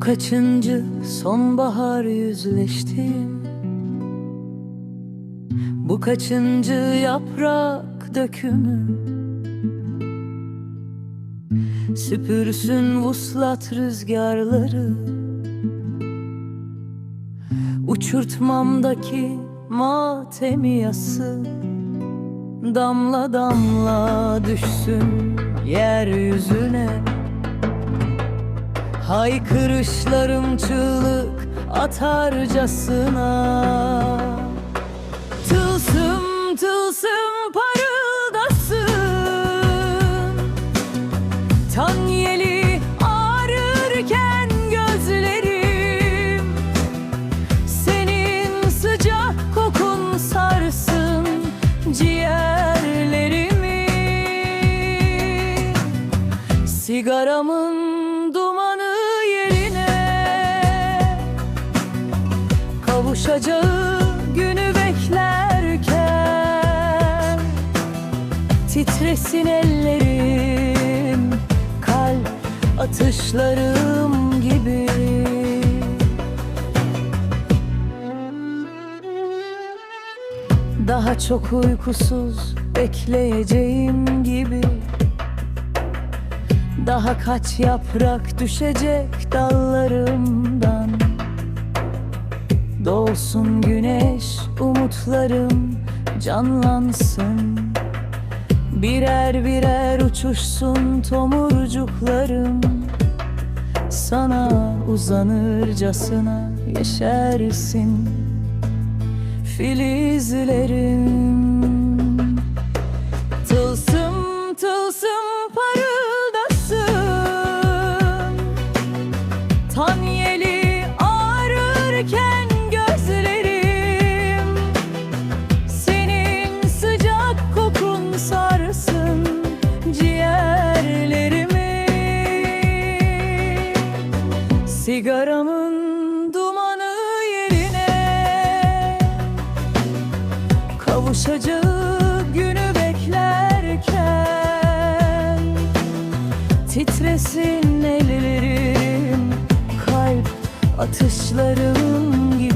kaçıncı sonbahar yüzleştim? Bu kaçıncı yaprak dökümü? Süpürsün vuslat rüzgarları. Uçurtmamdaki matemi yası. Damla damla düşsün yeryüzüne Haykırışlarım çığlık atarcasına. Tılsım tılsım parıldasın. Tanyeli ağrırken gözlerim. Senin sıcak kokun sarsın ciğerlerimi. Sigaramın Kavuşacağı günü beklerken Titresin ellerim Kalp atışlarım gibi. Daha çok uykusuz bekleyeceğim gibi. Daha kaç yaprak düşecek dallarımdan Doğsun güneş umutlarım canlansın. Birer birer uçuşsun tomurcuklarım. Sana uzanırcasına yeşersin. Filizlerim Sigaramın dumanı yerine Kavuşacağı günü beklerken Titresin ellerim Kalp atışlarım gibi